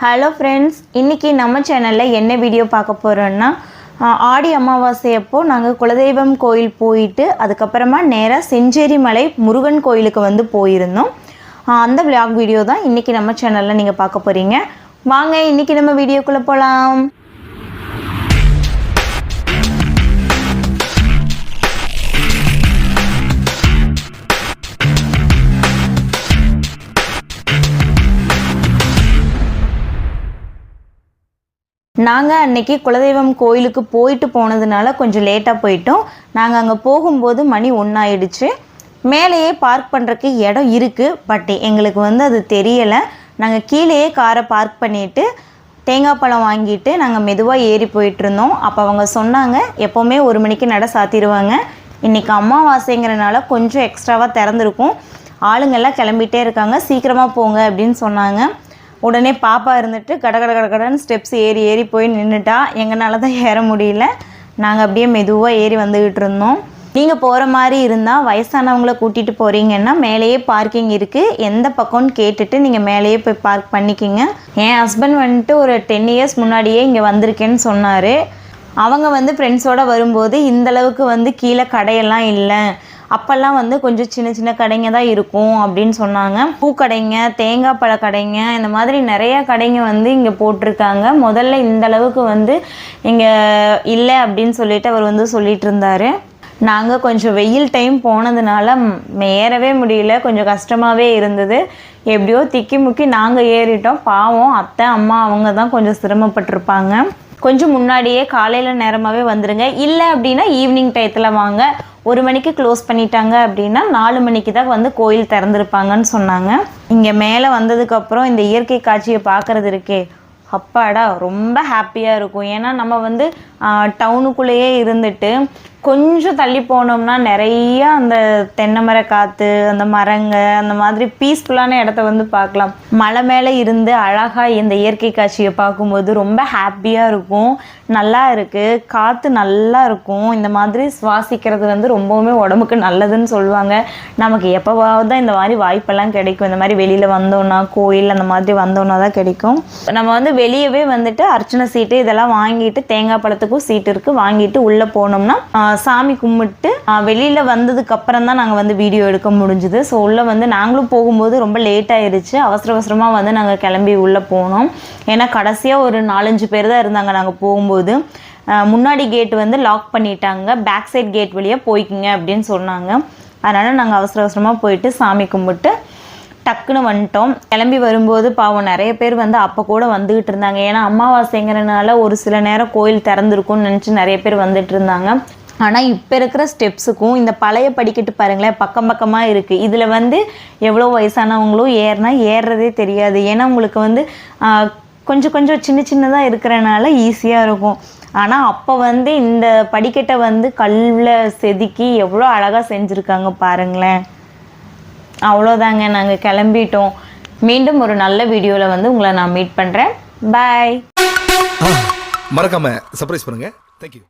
Hello friends இன்றைக்கி நம்ம சேனலில் என்ன வீடியோ பார்க்க போகிறோன்னா ஆடி அமாவாசை அப்போ நாங்கள் குலதெய்வம் கோயில் போயிட்டு அதுக்கப்புறமா நேராக செஞ்சேரி மலை முருகன் கோயிலுக்கு வந்து போயிருந்தோம். அந்த விளாக் வீடியோ தான் இன்றைக்கி நம்ம சேனலில் நீங்கள் பார்க்க போகிறீங்க வாங்க இன்றைக்கி நம்ம வீடியோக்குள்ளே போகலாம் நாங்கள் அன்னைக்கு குலதெய்வம் கோயிலுக்கு போயிட்டு போனதுனால கொஞ்சம் லேட்டாக போயிட்டோம். நாங்கள் அங்கே போகும்போது மணி ஒன்றாயிடுச்சு மேலேயே பார்க் பண்ணுறக்கு இடம் இருக்குது பட் எங்களுக்கு வந்து அது தெரியலை. நாங்கள் கீழேயே காரை பார்க் பண்ணிவிட்டு தேங்காய் பழம் வாங்கிட்டு நாங்கள் மெதுவாக ஏறி போயிட்டுருந்தோம் அப்போ அவங்க சொன்னாங்க எப்போவுமே ஒரு மணிக்கு நட சாத்திடுவாங்க இன்றைக்கி அம்மாவாசைங்கிறனால கொஞ்சம் எக்ஸ்ட்ராவாக திறந்துருக்கும். ஆளுங்கள்லாம் கிளம்பிட்டே இருக்காங்க. சீக்கிரமாக போங்க அப்படின்னு சொன்னாங்க. உடனே பாப்பா இருந்துட்டு கட கட கட கடன்னு ஸ்டெப்ஸ் ஏறி ஏறி போய் நின்றுட்டா எங்களால் தான் ஏற முடியல. நாங்கள் அப்படியே மெதுவாக ஏறி வந்துக்கிட்டு இருந்தோம். நீங்கள் போகிற மாதிரி இருந்தால் வயசானவங்கள கூட்டிகிட்டு போகிறீங்கன்னா மேலேயே பார்க்கிங் இருக்குது எந்த பக்கம்னு கேட்டுட்டு நீங்கள் மேலேயே போய் பார்க் பண்ணிக்கிங்க. என் ஹஸ்பண்ட் வந்துட்டு ஒரு டென் இயர்ஸ் முன்னாடியே இங்கே வந்திருக்கேன்னு சொன்னார். அவங்க வந்து ஃப்ரெண்ட்ஸோடு வரும்போது இந்தளவுக்கு வந்து கீழே கடையெல்லாம் இல்லை. அப்போல்லாம் வந்து கொஞ்சம் சின்ன சின்ன கடைங்க தான் இருக்கும் அப்படின்னு சொன்னாங்க. பூக்கடைங்க தேங்காய் பழ கடைங்க இந்த மாதிரி நிறைய கடைங்க வந்து இங்கே போட்டிருக்காங்க. முதல்ல இந்த அளவுக்கு வந்து இங்கே இல்லை அப்படின்னு சொல்லிட்டு அவர் வந்து சொல்லிட்டு இருந்தாரு. நாங்கள் கொஞ்சம் வெயில் டைம் போனதுனால ஏறவே முடியல. கொஞ்சம் கஷ்டமாகவே இருந்தது. எப்படியோ திக்கி முக்கி நாங்கள் ஏறிட்டோம். பாவம் அத்தை அம்மா அவங்க தான் கொஞ்சம் சிரமப்பட்டிருப்பாங்க. கொஞ்சம் முன்னாடியே காலையில் நேரமாகவே வந்துடுங்க இல்லை அப்படின்னா ஈவினிங் டயத்தில் வாங்க. ஒரு மணிக்கு க்ளோஸ் பண்ணிட்டாங்க அப்படின்னா நாலு மணிக்கு தான் வந்து கோயில் திறந்துருப்பாங்கன்னு சொன்னாங்க. இங்கே மேலே வந்ததுக்கப்புறம் இந்த இயற்கை காட்சியை பார்க்குறது இருக்கே. அப்பாடா ரொம்ப ஹாப்பியாக இருக்கும். ஏன்னா நம்ம வந்து டவுனுக்குள்ளேயே இருந்துட்டு கொஞ்சம் தள்ளி போனோம்னா நிறைய அந்த தென்னை மர காற்று அந்த மரங்க அந்த மாதிரி பீஸ்ஃபுல்லான இடத்த வந்து பார்க்கலாம். மலை மேலே இருந்து அழகாக இந்த இயற்கை காட்சியை பார்க்கும்போது ரொம்ப ஹாப்பியாக இருக்கும். நல்லா இருக்குது காற்று நல்லா இருக்கும். இந்த மாதிரி சுவாசிக்கிறது வந்து ரொம்பவுமே உடம்புக்கு நல்லதுன்னு சொல்லுவாங்க. நமக்கு எப்போவாவது தான் இந்த மாதிரி வாய்ப்பெல்லாம் கிடைக்கும். இந்த மாதிரி வெளியில் வந்தோன்னா கோயில் அந்த மாதிரி வந்தோன்னா தான் கிடைக்கும். நம்ம வந்து வெளியவே வந்துட்டு அர்ச்சனை சீட்டு இதெல்லாம் வாங்கிட்டு தேங்காய் பழத்துக்கும் சீட்டு இருக்குது வாங்கிட்டு உள்ளே போனோம்னா சாமி கும்பிட்டு வெளியில் வந்ததுக்கு அப்புறம் தான் நாங்கள் வந்து வீடியோ எடுக்க முடிஞ்சுது. ஸோ உள்ளே வந்து நாங்களும் போகும்போது ரொம்ப லேட் ஆயிருச்சு. அவசர அவசரமாக வந்து நாங்கள் கிளம்பி உள்ளே போனோம். ஏன்னா கடைசியாக ஒரு நாலஞ்சு பேர் தான் இருந்தாங்க நாங்கள் போகும்போது. முன்னாடி கேட் வந்து லாக் பண்ணிட்டாங்க. பேக் சைட் கேட் வழியாக போய்க்குங்க அப்படின்னு சொன்னாங்க. அதனால் நாங்கள் அவசர அவசரமாக போயிட்டு சாமி கும்பிட்டு டக்குன்னு வந்துட்டோம். கிளம்பி வரும்போது பாவம் நிறைய பேர் வந்து அப்போ கூட வந்துக்கிட்டு இருந்தாங்க. ஏன்னா அமாவாசைங்கிறனால ஒரு சில நேரம் கோயில் திறந்துருக்கும்னு நினச்சி நிறைய பேர் வந்துட்டு இருந்தாங்க. ஆனால் இப்போ இருக்கிற ஸ்டெப்ஸுக்கும் இந்த பழைய படிக்கட்டு பாருங்களேன் பக்கம் பக்கமாக இருக்குது இதில் வந்து எவ்வளோ வயசானவங்களும் ஏறினா ஏறுறதே தெரியாது. ஏன்னா உங்களுக்கு வந்து கொஞ்சம் கொஞ்சம் சின்ன சின்னதாக இருக்கிறனால ஈஸியாக இருக்கும். ஆனால் அப்போ வந்து இந்த படிக்கட்டை வந்து கல்லில் செதுக்கி எவ்வளோ அழகாக செஞ்சுருக்காங்க பாருங்களேன். அவ்வளோதாங்க நாங்கள் கிளம்பிட்டோம். மீண்டும் ஒரு நல்ல வீடியோவில் வந்து உங்களை நான் மீட் பண்ணுறேன் பாய் மறக்காம சர்ப்ரைஸ் பண்ணுங்க. தேங்க்யூ